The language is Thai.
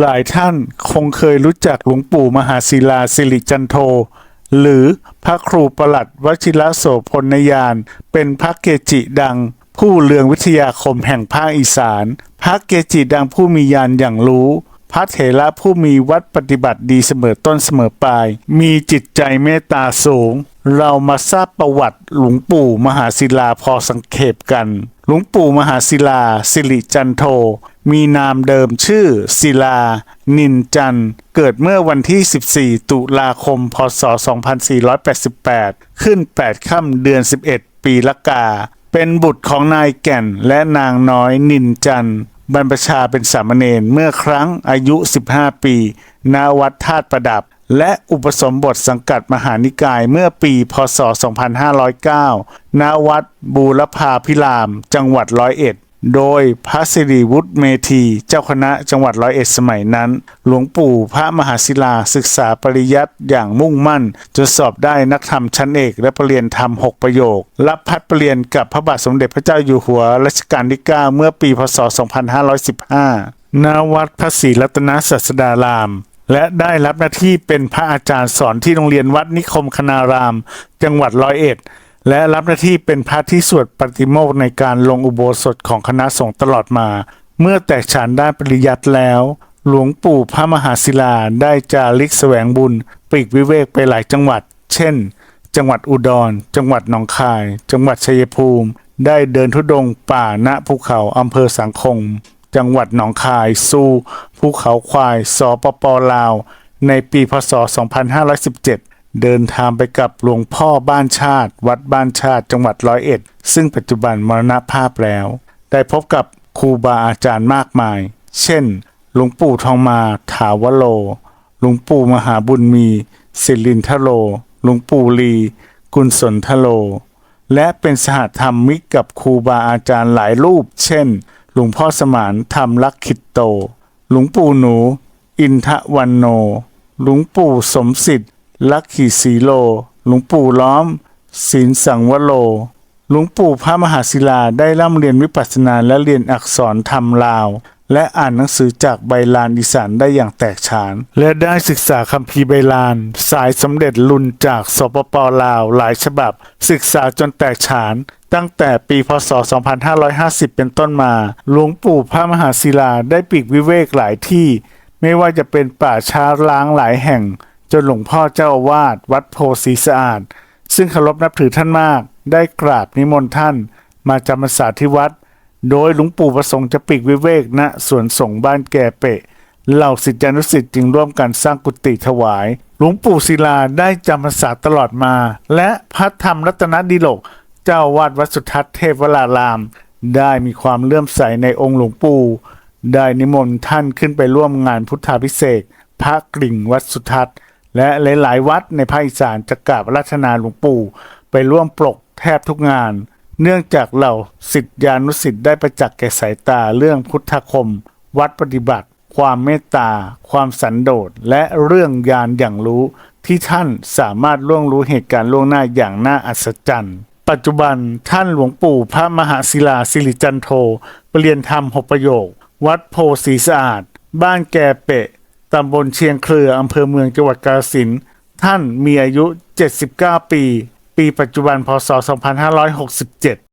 หลายท่านคงเคยรู้จักหลวงปู่มหาศิลาสิริจันโท หรือพระครูประหลัดวชิระโสพลนยาน เป็นพระเกจิดัง ผู้เลืองวิทยาคมแห่งภาคอีสาน พระเกจิดังผู้มียานอย่างรู้ พระเถระผู้มีวัดปฏิบัติดีเสมอต้นเสมอปลาย มีจิตใจเมตตาสูง เรามาทราบประวัติหลวงปู่มหาศิลาพอสังเขปกัน หลวงปู่มหาศิลาสิริจันโท มีนามเดิมชื่อ ศิลา นินจัน เกิดเมื่อวันที่ 14 ตุลาคม พศ 2488 ขึ้น 8 ค่ำเดือน 11 ปีละกา เป็นบุตรของนายแก่นและนางน้อยนินจัน บรรพชาเป็นสามเณรเมื่อครั้งอายุ 15 ปีณวัดธาตุประดับ และอุปสมบทสังกัดมหานิกายเมื่อปีพศ 2509ณวัดบูรพาพิราม จังหวัดร้อยเอ็ด โดยพระสิริวุฒิเมธีเจ้าคณะจังหวัดร้อยเอ็ดสมัยนั้น หลวงปู่พระมหาศิลาศึกษาปริยัติอย่างมุ่งมั่นจนสอบได้นักธรรมชั้นเอกและปรริญญาธรรม 6 ประโยครับพัดปรริญญากับพระบาทสมเด็จพระเจ้าอยู่หัวรัชกาลที่ 9 เมื่อปีพศ 2515ณวัดพระศรีรัตนศาสดารามและได้รับหน้าที่เป็นพระอาจารย์สอนที่โรงเรียนวัดนิคมคณาราม จังหวัดร้อยเอ็ด และรับหน้าที่เป็นพระที่สวดปฏิโมกในการลงอุโบสถของคณะสงฆ์ตลอดมา เมื่อแตกฉานด้านปริยัติแล้ว หลวงปู่พระมหาศิลาได้จาริกแสวงบุญปลีกวิเวกไปหลายจังหวัด เช่น จังหวัดอุดร จังหวัดหนองคาย จังหวัดชัยภูมิ ได้เดินทุดงป่าณภูเขาอำเภอสังคม จังหวัดหนองคายสู่ภูเขาควายสปปลาว ในปีพศ 2517 เดินทางไปกับหลวงพ่อบ้านชาติ วัดบ้านชาติจังหวัดร้อยเอ็ด ซึ่งปัจจุบันมรณภาพแล้ว ได้พบกับครูบาอาจารย์มากมาย เช่น หลวงปู่ทองมาถาวโล หลวงปู่มหาบุญมี ศิลินทโล หลวงปู่ลี กุลสนทโล และเป็นสหธรรมมิกกับครูบาอาจารย์หลายรูป เช่น หลวงพ่อสมานธรรมลักขิตโต หลวงปู่หนู อินทวันโน หลวงปู่สมสิทธิ ลักขีสีโล หลวงปู่ล้อมศีลสังวโล หลวงปู่พระมหาศิลาได้ร่ำเรียนวิปัสสนาและเรียนอักษรธรรมลาว และอ่านหนังสือจากใบลานอีสานได้อย่างแตกฉาน และได้ศึกษาคัมภีร์ใบลาน สายสมเด็จลุนจากสปปลาวหลายฉบับ ศึกษาจนแตกฉานตั้งแต่ปีพศ 2550 เป็นต้นมา หลวงปู่พระมหาศิลาได้ปีกวิเวกหลายที่ ไม่ว่าจะเป็นป่าช้าล้างหลายแห่ง จนหลวงพ่อเจ้าอาวาสวัดโพสีสะอาด ซึ่งเคารพนับถือท่านมาก ได้กราบนิมนต์ท่าน มาจำพรรษาที่วัด โดยหลวงปู่ประสงค์จะปีกวิเวกณสวนสงฆ์บ้านแก่เปะเหล่าศิษยานุศิษย์จึงร่วมกันสร้างกุฏิถวาย หลวงปู่ศิลาได้จำพรรษาตลอดมา และพระธรรมรัตนดิโลก เจ้าวาดวัดสุทัศน์เทพวราราม ได้มีความเลื่อมใสในองค์หลวงปู่ได้นิมนต์ท่านขึ้นไปร่วมงานพุทธาพิเศษกพระกริ่งวัดสุทัศน์ และหลายๆ วัดในภาคอีสานจะกราบรัตนาหลวงปู่ไปร่วมปลกแทบทุกงาน เนื่องจากเหล่าสิทธิานุสิทธิ์ได้ประจักษ์แก่สายตาเรื่องพุทธคม วัดปฏิบัติ ความเมตตา ความสันโดษและเรื่องยานอย่างรู้ที่ท่านสามารถล่วงรู้เหตุการณ์ล่วงหน้าอย่างน่าอัศจรรย์ปัจจุบันท่านหลวงปู่พระมหาศิลาสิริจันโทปรเรียนธรรมหกประโยค วัดโพสีสะอาด บ้านแกเปะ ตำบลเชียงเครืออำเภอเมืองจังหวัดกาฬสินธุ์ท่านมีอายุ 79 ปี ปีปัจจุบันพศ 2567